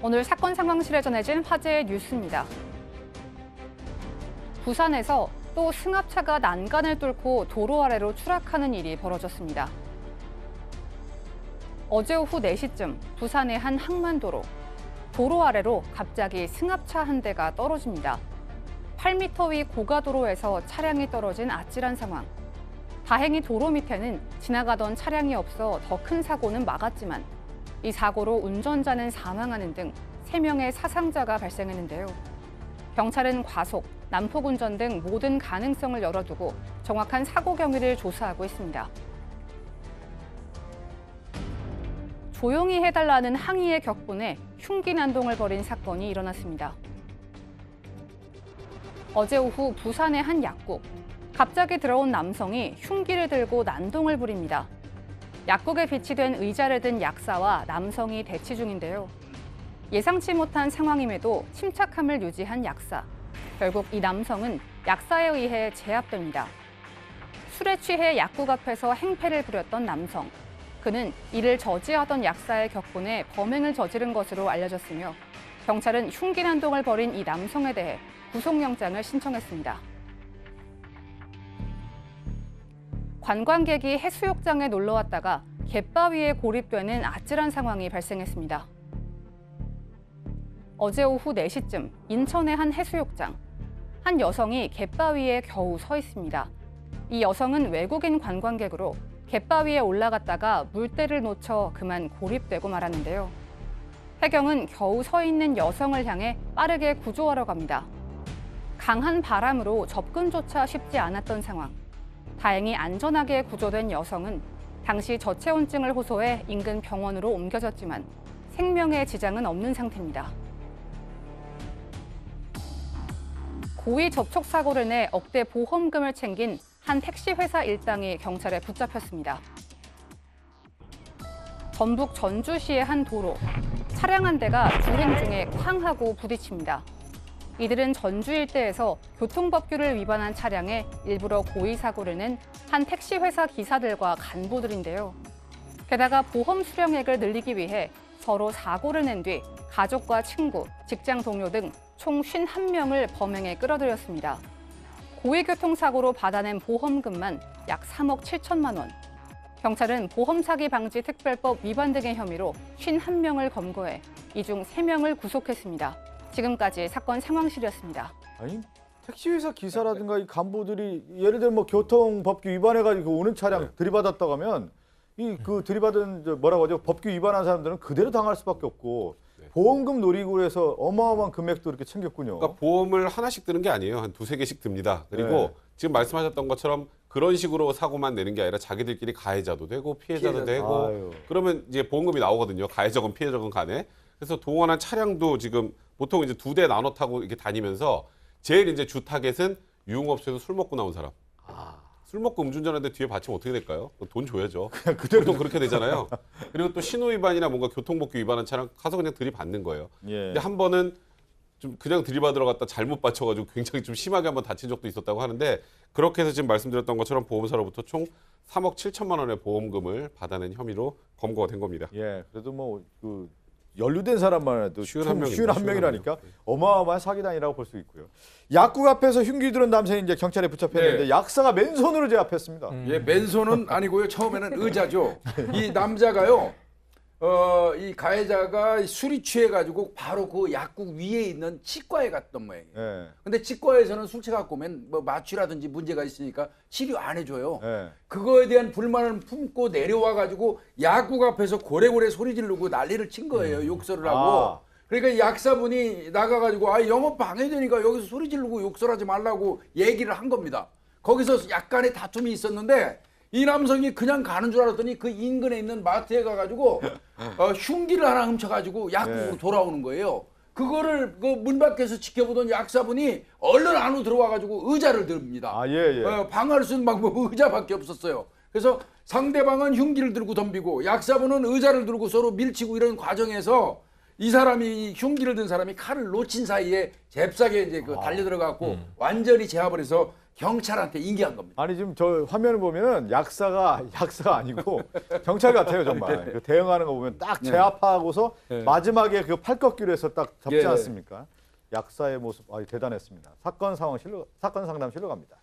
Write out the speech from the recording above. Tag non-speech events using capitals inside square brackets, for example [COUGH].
오늘 사건 상황실에 전해진 화제의 뉴스입니다. 부산에서 또 승합차가 난간을 뚫고 도로 아래로 추락하는 일이 벌어졌습니다. 어제 오후 4시쯤 부산의 한 항만도로 도로 아래로 갑자기 승합차 한 대가 떨어집니다. 8m 위 고가도로에서 차량이 떨어진 아찔한 상황. 다행히 도로 밑에는 지나가던 차량이 없어 더 큰 사고는 막았지만 이 사고로 운전자는 사망하는 등 3명의 사상자가 발생했는데요. 경찰은 과속, 난폭 운전 등 모든 가능성을 열어두고 정확한 사고 경위를 조사하고 있습니다. 조용히 해달라는 항의의 격분에 흉기 난동을 벌인 사건이 일어났습니다. 어제 오후 부산의 한 약국. 갑자기 들어온 남성이 흉기를 들고 난동을 부립니다. 약국에 비치된 의자를 든 약사와 남성이 대치 중인데요. 예상치 못한 상황임에도 침착함을 유지한 약사. 결국 이 남성은 약사에 의해 제압됩니다. 술에 취해 약국 앞에서 행패를 부렸던 남성. 그는 이를 저지하던 약사의 격분에 범행을 저지른 것으로 알려졌으며 경찰은 흉기 난동을 벌인 이 남성에 대해 구속영장을 신청했습니다. 관광객이 해수욕장에 놀러 왔다가 갯바위에 고립되는 아찔한 상황이 발생했습니다. 어제 오후 4시쯤 인천의 한 해수욕장. 한 여성이 갯바위에 겨우 서 있습니다. 이 여성은 외국인 관광객으로 갯바위에 올라갔다가 물때를 놓쳐 그만 고립되고 말았는데요. 해경은 겨우 서 있는 여성을 향해 빠르게 구조하러 갑니다. 강한 바람으로 접근조차 쉽지 않았던 상황. 다행히 안전하게 구조된 여성은 당시 저체온증을 호소해 인근 병원으로 옮겨졌지만 생명에 지장은 없는 상태입니다. 고의 접촉 사고를 내 억대 보험금을 챙긴 한 택시 회사 일당이 경찰에 붙잡혔습니다. 전북 전주시의 한 도로 차량 한 대가 주행 중에 쾅 하고 부딪힙니다. 이들은 전주 일대에서 교통법규를 위반한 차량에 일부러 고의 사고를 낸 한 택시 회사 기사들과 간부들인데요. 게다가 보험 수령액을 늘리기 위해 서로 사고를 낸 뒤 가족과 친구, 직장 동료 등 총 51명을 범행에 끌어들였습니다. 고의교통사고로 받아낸 보험금만 약 3억 7천만 원. 경찰은 보험 사기 방지 특별법 위반 등의 혐의로 51명을 검거해 이 중 3명을 구속했습니다. 지금까지 사건 상황실이었습니다. 아니 택시회사 기사라든가 이 간부들이 예를 들면 뭐 교통법규 위반해가지고 오는 차량 네. 들이받았다고 하면 이 그 들이받은 저 뭐라고 하죠 법규 위반한 사람들은 그대로 당할 수밖에 없고 네. 보험금 노리고 해서 어마어마한 금액도 이렇게 챙겼군요. 그러니까 보험을 하나씩 드는 게 아니에요. 한 두세 개씩 듭니다. 그리고 네. 지금 말씀하셨던 것처럼 그런 식으로 사고만 내는 게 아니라 자기들끼리 가해자도 되고 피해자도 피해자도. 되고 아유. 그러면 이제 보험금이 나오거든요. 가해자건 피해자건 간에. 그래서 동원한 차량도 지금 보통 이제 두 대 나눠 타고 이렇게 다니면서 제일 이제 주 타겟은 유흥업소에서 술 먹고 나온 사람. 술 먹고 음주운전하는데 뒤에 받치면 어떻게 될까요? 돈 줘야죠. [LAUGHS] 그대로 보통 그렇게 되잖아요. 그리고 또 신호 위반이나 뭔가 교통법규 위반한 차량 가서 그냥 들이받는 거예요. 예. 근데 한 번은 좀 그냥 들이받으러 갔다 잘못 받쳐가지고 굉장히 좀 심하게 한번 다친 적도 있었다고 하는데 그렇게 해서 지금 말씀드렸던 것처럼 보험사로부터 총 3억 7천만 원의 보험금을 받아낸 혐의로 검거가 된 겁니다. 예. 그래도 뭐 그 연루된 사람만 해도 쉬운 총한 명입니다. 쉬운 한 쉬운 명이라니까 한 명. 어마어마한 사기단이라고 볼 수 있고요. 약국 앞에서 흉기 들은 남성이 이제 경찰에 붙잡혔는데 네. 약사가 맨손으로 제압했습니다. 예, 맨손은 아니고요. 처음에는 의자죠. [LAUGHS] 이 남자가요. 어, 이 가해자가 술이 취해 가지고 바로 그 약국 위에 있는 치과에 갔던 모양이에요. 예. 근데 치과에서는 술 취해 갖고 오면 뭐 마취라든지 문제가 있으니까 치료 안 해줘요. 예. 그거에 대한 불만을 품고 내려와 가지고 약국 앞에서 고래고래 소리 지르고 난리를 친 거예요. 욕설을 하고. 아. 그러니까 약사분이 나가가지고 아 영업 방해되니까 여기서 소리 지르고 욕설하지 말라고 얘기를 한 겁니다. 거기서 약간의 다툼이 있었는데 이 남성이 그냥 가는 줄 알았더니 그 인근에 있는 마트에 가가지고 [LAUGHS] 어, 흉기를 하나 훔쳐가지고 약국으로 네. 돌아오는 거예요. 그거를 그 문 밖에서 지켜보던 약사분이 얼른 안으로 들어와가지고 의자를 듭니다. 아, 예, 예. 어, 방어할 수 있는 방법은 [LAUGHS] 의자밖에 없었어요. 그래서 상대방은 흉기를 들고 덤비고 약사분은 의자를 들고 서로 밀치고 이런 과정에서 이 사람이 흉기를 든 사람이 칼을 놓친 사이에 잽싸게 이제 그 달려 들어갔고 완전히 제압을 해서 경찰한테 인계한 겁니다. 아니 지금 저 화면을 보면은 약사가 [LAUGHS] 약사가 아니고 경찰 같아요 정말. [LAUGHS] 그 대응하는 거 보면 딱 제압하고서 네. 마지막에 그 팔꺾기로 해서 딱 잡지 예. 않습니까? 약사의 모습 아 대단했습니다. 사건 상황 실로 사건 상담 실로 갑니다.